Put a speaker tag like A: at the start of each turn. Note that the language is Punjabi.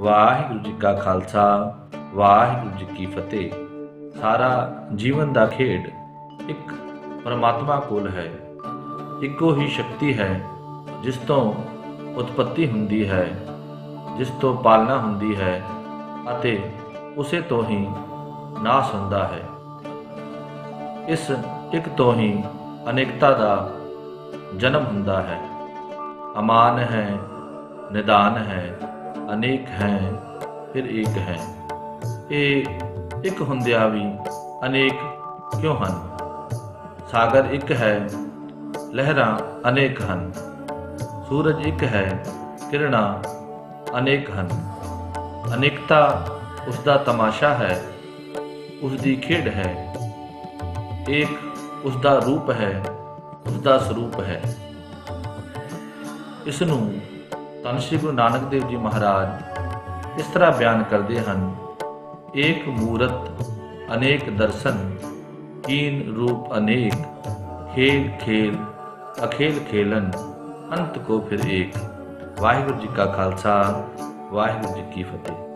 A: ਵਾਹਿਗੁਰੂ ਜੀ ਕਾ ਖਾਲਸਾ, ਵਾਹਿਗੁਰੂ ਜੀ ਕੀ ਫਤਿਹ। ਸਾਰਾ ਜੀਵਨ ਦਾ ਖੇਡ ਇੱਕ ਪਰਮਾਤਮਾ ਕੋਲ ਹੈ। ਇੱਕੋ ਹੀ ਸ਼ਕਤੀ ਹੈ, ਜਿਸ ਤੋਂ ਉਤਪਤੀ ਹੁੰਦੀ ਹੈ, ਜਿਸ ਤੋਂ ਪਾਲਣਾ ਹੁੰਦੀ ਹੈ ਅਤੇ ਉਸੇ ਤੋਂ ਹੀ ਨਾਸ ਹੁੰਦਾ ਹੈ। ਇਸ ਇੱਕ ਤੋਂ ਹੀ ਅਨੇਕਤਾ ਦਾ ਜਨਮ ਹੁੰਦਾ ਹੈ। ਅਮਾਨ ਹੈ, ਨਿਦਾਨ ਹੈ ਅਨੇਕ ਹੈ, ਫਿਰ ਏਕ ਹੈ। ਇਹ ਇੱਕ ਹੁੰਦਿਆਂ ਵੀ ਅਨੇਕ ਕਿਉਂ ਹਨ? ਸਾਗਰ ਇੱਕ ਹੈ, ਲਹਿਰਾਂ ਅਨੇਕ ਹਨ। ਸੂਰਜ ਇੱਕ ਹੈ ਕਿਰਨਾਂ ਅਨੇਕ ਹਨ। ਅਨੇਕਤਾ ਉਸ ਦਾ ਤਮਾਸ਼ਾ ਹੈ ਉਸ ਦੀ ਖੇਡ ਹੈ। ਇੱਕ ਉਸ ਦਾ ਰੂਪ ਹੈ ਉਸ ਦਾ ਸਰੂਪ ਹੈ। ਇਸ ਨੂੰ ਧੰਨ ਸ਼੍ਰੀ ਗੁਰੂ ਨਾਨਕ ਦੇਵ ਜੀ ਮਹਾਰਾਜ ਇਸ ਤਰ੍ਹਾਂ ਬਿਆਨ ਕਰਦੇ ਹਨ, ਏਕ ਮੂਰਤ ਅਨੇਕ ਦਰਸ਼ਨ, ਕੀਨ ਰੂਪ ਅਨੇਕ, ਖੇਲ ਖੇਲ, ਅਖੇਲ ਖੇਲਨ, ਅੰਤ ਕੋ ਫਿਰ ਏਕ। ਵਾਹਿਗੁਰੂ ਜੀ ਕਾ ਖਾਲਸਾ, ਵਾਹਿਗੁਰੂ ਜੀ ਕੀ ਫਤਿਹ।